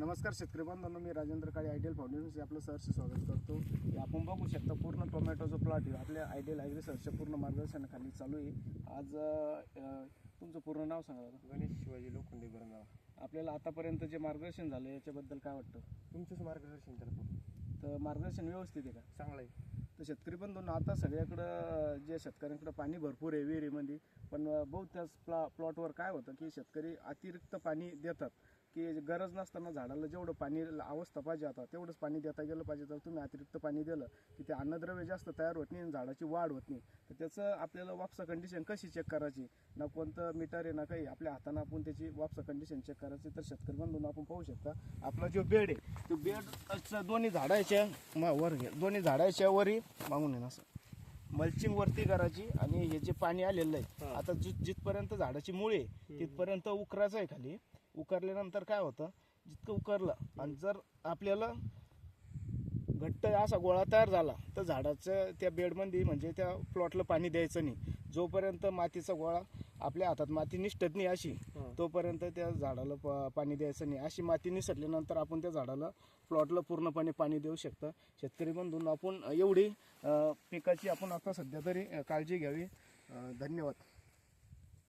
नमस्कार शेतकरी बांधवांनो मी राजेंद्र काळे आयडियल फाउंडेशनचे आपलं सहर्ष स्वागत करतो. आपण बघू शकता पूर्ण टोमॅटोचं प्लॉट आहे. आपल्या आयडियल ॲग्री सरच्या पूर्ण मार्गदर्शनाखाली चालू आहे. आज तुमचं पूर्ण नाव सांगा दादा. गणेश शिवाजी लोखंडे नाव आपल्याला आतापर्यंत जे मार्गदर्शन झालं याच्याबद्दल काय वाटतं? तुमचंच मार्गदर्शन त्याला तर मार्गदर्शन व्यवस्थित आहे का? चांगलं आहे. तर शेतकरी बंधूंना आता सगळ्याकडं जे शेतकऱ्यांकडं पाणी भरपूर आहे विहिरीमध्ये पण बहुत्याच प्ला प्लॉ प्लॉटवर काय होतं की शेतकरी अतिरिक्त पाणी देतात. की गरज नसताना झाडाला जेवढं पाणी अवस्था पाहिजे आता तेवढंच पाणी देता गेलं पाहिजे. तर तुम्ही अतिरिक्त पाणी दिलं की ते अन्नद्रव्य जास्त तयार होत नाही आणि झाडाची वाढ होत नाही. तर त्याचं आपल्याला वापसा कंडिशन कशी चेक करायची? ना कोणतं मीटर आहे ना काही. आपल्या हातानं आपण त्याची वापसा कंडिशन चेक करायची. तर शेतकरी बंधून आपण पाहू शकता आपला जो बेड आहे तो बेड दोन्ही झाडाच्या मा- वर घे दोन्ही झाडाच्या वरही मागून येणार असं. मल्चिंग वरती करायची आणि हे जे पाणी आलेलं आहे आता जित जिथपर्यंत झाडाची मुळे आहे, तिथपर्यंत उकरायचं आहे खाली. उकरल्यानंतर काय होतं जितकं उकरलं आणि जर आपल्याला घट्ट असा गोळा तयार झाला तर झाडाचं त्या बेडमध्ये म्हणजे त्या प्लॉटला पाणी द्यायचं नाही. जोपर्यंत मातीचा गोळा आपल्या हातात माती निसटत नाही अशी तोपर्यंत त्या झाडाला प- पाणी द्यायचं नाही. अशी माती निसटल्यानंतर आपण त्या झाडाला प्लॉटला पूर्णपणे पाणी देऊ शकतं. शेतकरी बंधून आपण एवढी अं, पिकाची आपण आता सध्या तरी अं, काळजी घ्यावी. अं, धन्यवाद.